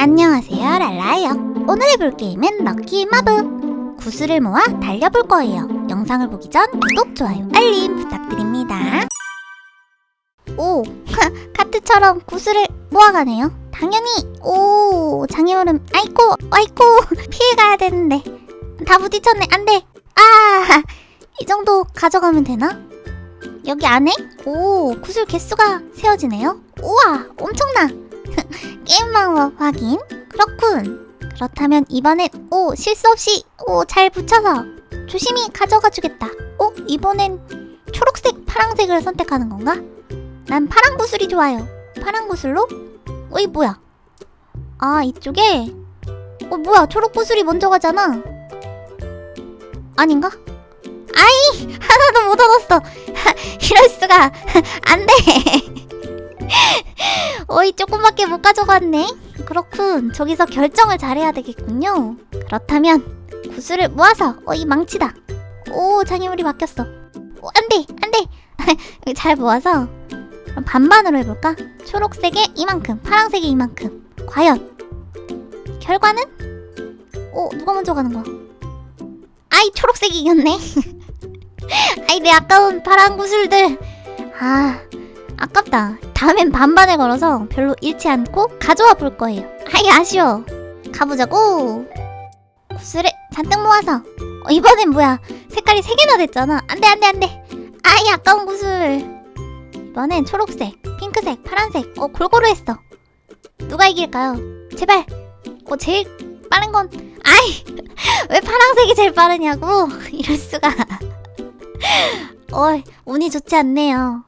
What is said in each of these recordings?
안녕하세요 랄라예요. 오늘 해볼 게임은 럭키 마브. 구슬을 모아 달려볼 거예요. 영상을 보기 전 구독, 좋아요, 알림 부탁드립니다. 오 카트처럼 구슬을 모아가네요. 당연히. 오 장애오름 아이고 아이고 피해가야 되는데. 다 부딪혔네. 안돼. 아 이 정도 가져가면 되나? 여기 안에? 오 구슬 개수가 세어지네요. 우와 엄청나 게임 방법 확인. 그렇군. 그렇다면 이번엔 오 실수 없이 오 잘 붙여서 조심히 가져가 주겠다. 어 이번엔 초록색, 파랑색을 선택하는 건가? 난 파랑 구슬이 좋아요. 파랑 구슬로? 어이 뭐야? 아 이쪽에 어 뭐야 초록 구슬이 먼저 가잖아. 아닌가? 아이 하나도 못 얻었어. 이럴 수가 안 돼. 어이 조금밖에 못 가져갔네. 그렇군. 저기서 결정을 잘해야 되겠군요. 그렇다면 구슬을 모아서 어이 망치다. 오 장애물이 바뀌었어. 오 안 돼 안 돼. 잘 모아서 그럼 반반으로 해볼까? 초록색에 이만큼, 파란색에 이만큼. 과연 결과는? 오 누가 먼저 가는 거야? 아이 초록색이 이겼네. 아이 내 아까운 파란 구슬들. 아 아깝다. 다음엔 반반을 걸어서 별로 잃지 않고 가져와 볼 거예요. 아이 아쉬워. 가보자고. 구슬을 잔뜩 모아서. 어, 이번엔 뭐야? 색깔이 세 개나 됐잖아. 안돼 안돼 안돼. 아이 아까운 구슬. 이번엔 초록색, 핑크색, 파란색. 어 골고루 했어. 누가 이길까요? 제발. 어 제일 빠른 건 아이 왜 파란색이 제일 빠르냐고? 이럴 수가. 어 운이 좋지 않네요.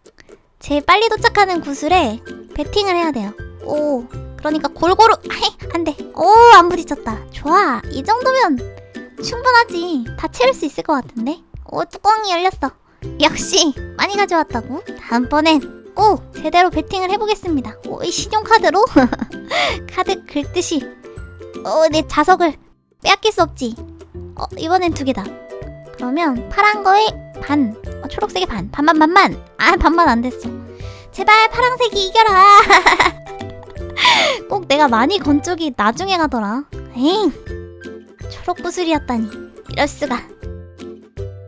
제일 빨리 도착하는 구슬에 배팅을 해야 돼요. 오, 그러니까 골고루, 아이, 안 돼. 오, 안 부딪혔다. 좋아. 이 정도면 충분하지. 다 채울 수 있을 것 같은데? 오, 뚜껑이 열렸어. 역시, 많이 가져왔다고? 다음번엔 꼭 제대로 배팅을 해보겠습니다. 오, 이 신용카드로? 카드 긁듯이. 오, 내 자석을 빼앗길 수 없지. 어, 이번엔 두 개다. 그러면 파란 거에 반, 어, 초록색의 반, 반반 반반. 아 반반 안 됐어. 제발 파란색이 이겨라. 꼭 내가 많이 건 쪽이 나중에 가더라. 에잉, 초록 구슬이었다니. 이럴 수가.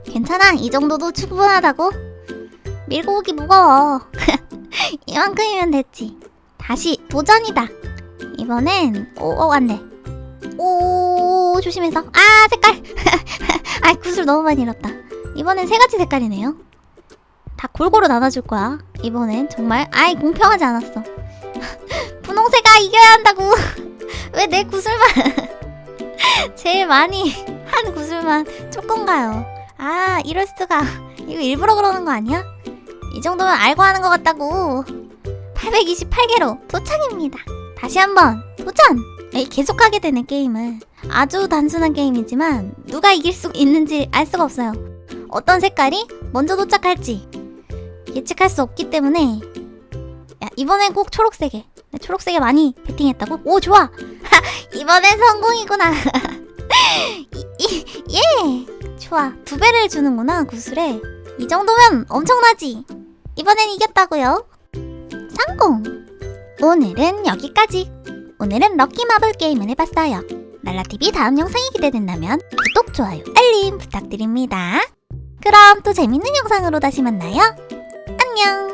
괜찮아, 이 정도도 충분하다고. 밀고 오기 무거워. 이만큼이면 됐지. 다시 도전이다. 이번엔 오, 오 안 돼. 오 조심해서. 아 색깔. 아 구슬 너무 많이 잃었다. 이번엔 세 가지 색깔이네요. 다 골고루 나눠줄 거야. 이번엔 정말 아이 공평하지 않았어. 분홍색아 이겨야 한다고. 왜 내 구슬만 제일 많이 한 구슬만 조건가요? 아 이럴 수가. 이거 일부러 그러는 거 아니야? 이 정도면 알고 하는 것 같다고. 828개로 도착입니다. 다시 한번 도전! 계속하게 되는 게임을. 아주 단순한 게임이지만 누가 이길 수 있는지 알 수가 없어요. 어떤 색깔이 먼저 도착할지 예측할 수 없기 때문에 야 이번엔 꼭 초록색에. 내 초록색에 많이 베팅했다고? 오 좋아! 이번엔 성공이구나! 이, 이, 예! 좋아. 두 배를 주는구나 구슬에. 이 정도면 엄청나지! 이번엔 이겼다고요. 성공! 오늘은 여기까지. 오늘은 럭키 마블 게임을 해봤어요. 날라TV 다음 영상이 기대된다면 구독, 좋아요, 알림 부탁드립니다 그럼 또 재밌는 영상으로 다시 만나요. 안녕!